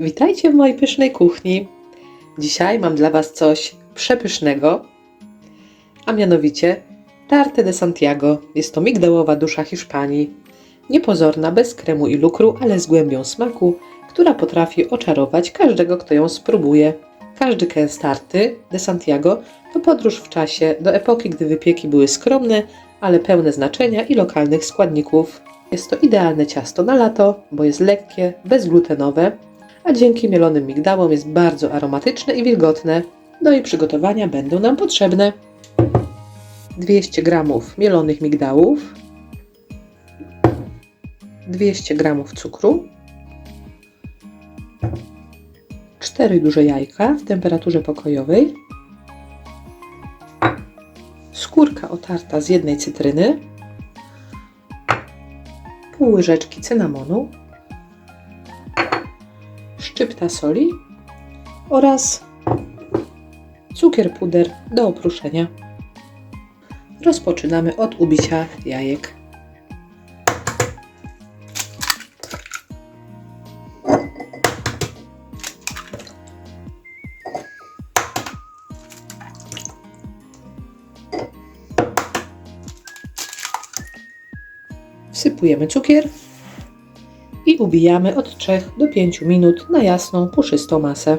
Witajcie w mojej pysznej kuchni. Dzisiaj mam dla Was coś przepysznego, a mianowicie tarte de Santiago. Jest to migdałowa dusza Hiszpanii. Niepozorna, bez kremu i lukru, ale z głębią smaku, która potrafi oczarować każdego, kto ją spróbuje. Każdy kęs tarty de Santiago to podróż w czasie do epoki, gdy wypieki były skromne, ale pełne znaczenia i lokalnych składników. Jest to idealne ciasto na lato, bo jest lekkie, bezglutenowe, a dzięki mielonym migdałom jest bardzo aromatyczne i wilgotne. Do jej przygotowania będą nam potrzebne 200 g mielonych migdałów, 200 g cukru, 4 duże jajka w temperaturze pokojowej, skórka otarta z jednej cytryny, pół łyżeczki cynamonu, szczypta soli oraz cukier puder do oprószenia. Rozpoczynamy od ubicia jajek. Wsypujemy cukier i ubijamy od 3 do 5 minut na jasną, puszystą masę.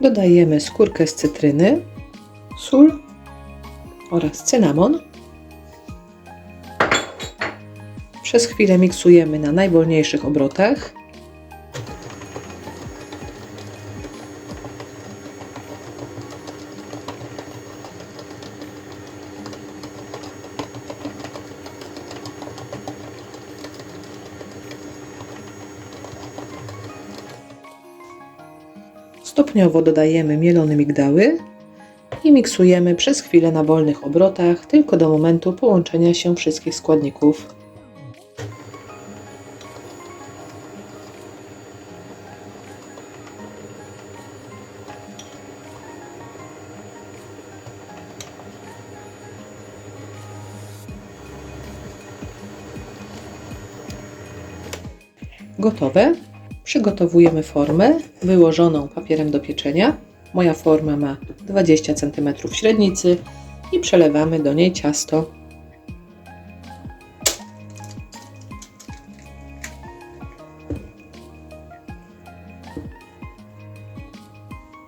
Dodajemy skórkę z cytryny, sól oraz cynamon. Przez chwilę miksujemy na najwolniejszych obrotach. Stopniowo dodajemy mielone migdały i miksujemy przez chwilę na wolnych obrotach, tylko do momentu połączenia się wszystkich składników. Gotowe. Przygotowujemy formę wyłożoną papierem do pieczenia. Moja forma ma 20 cm średnicy i przelewamy do niej ciasto.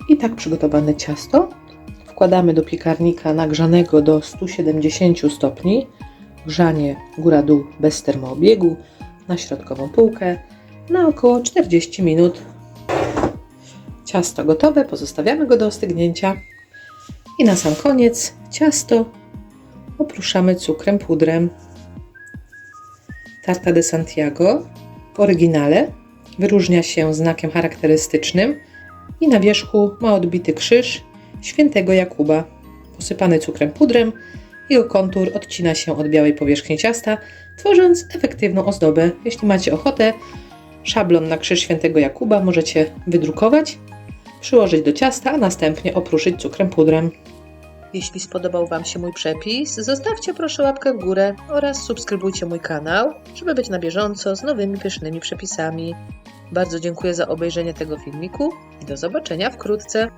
I tak przygotowane ciasto wkładamy do piekarnika nagrzanego do 170 stopni. Grzanie góra-dół bez termoobiegu na środkową półkę na około 40 minut. Ciasto gotowe, pozostawiamy go do ostygnięcia. I na sam koniec ciasto oprószamy cukrem pudrem. Tarta de Santiago w oryginale wyróżnia się znakiem charakterystycznym i na wierzchu ma odbity krzyż świętego Jakuba. Posypany cukrem pudrem, jego kontur odcina się od białej powierzchni ciasta, tworząc efektywną ozdobę. Jeśli macie ochotę, szablon na krzyż świętego Jakuba możecie wydrukować, przyłożyć do ciasta, a następnie opruszyć cukrem pudrem. Jeśli spodobał Wam się mój przepis, zostawcie proszę łapkę w górę oraz subskrybujcie mój kanał, żeby być na bieżąco z nowymi pysznymi przepisami. Bardzo dziękuję za obejrzenie tego filmiku i do zobaczenia wkrótce.